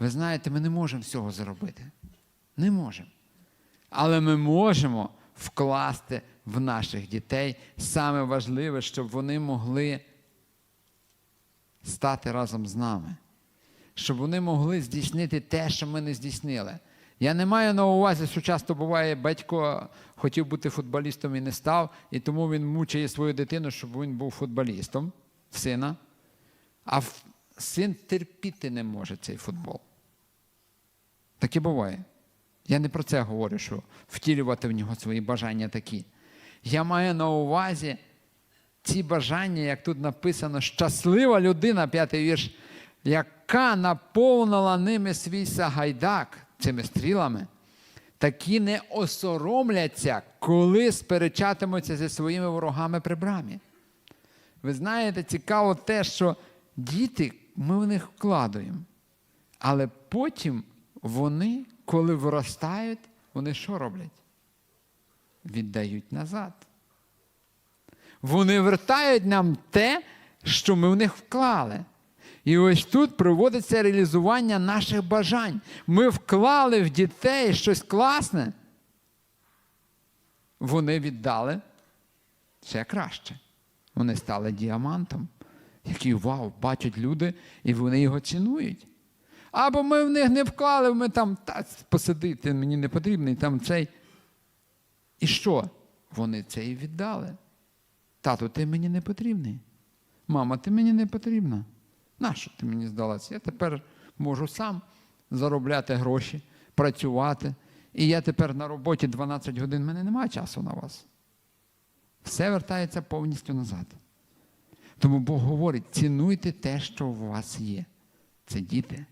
Ви знаєте, ми не можемо всього заробити. Не можемо. Але ми можемо вкласти в наших дітей саме важливе, щоб вони могли стати разом з нами, щоб вони могли здійснити те, що ми не здійснили. Я не маю на увазі, що часто буває, батько хотів бути футболістом і не став, і тому він мучає свою дитину, щоб він був футболістом, сина. А син терпіти не може цей футбол. Таке буває. Я не про це говорю, що втілювати в нього свої бажання такі. Я маю на увазі ці бажання, як тут написано, щаслива людина, п'ятий вірш, яка наповнила ними свій сагайдак цими стрілами, такі не осоромляться, коли сперечатимуться зі своїми ворогами при брамі. Ви знаєте, цікаво те, що діти, ми в них вкладаємо. Але потім вони, коли виростають, вони що роблять? Віддають назад. Вони вертають нам те, що ми в них вклали. І ось тут проводиться реалізування наших бажань. Ми вклали в дітей щось класне. Вони віддали ще краще. Вони стали діамантом, який вау, бачать люди, і вони його цінують. Або ми в них не вклали, ми там та, посидити, мені не потрібний там цей. І що? Вони це і віддали. Тату, ти мені не потрібний. Мама, ти мені не потрібна. Нащо ти мені здалася? Я тепер можу сам заробляти гроші, працювати. І я тепер на роботі 12 годин, в мене немає часу на вас. Все вертається повністю назад. Тому Бог говорить: цінуйте те, що у вас є. Це діти.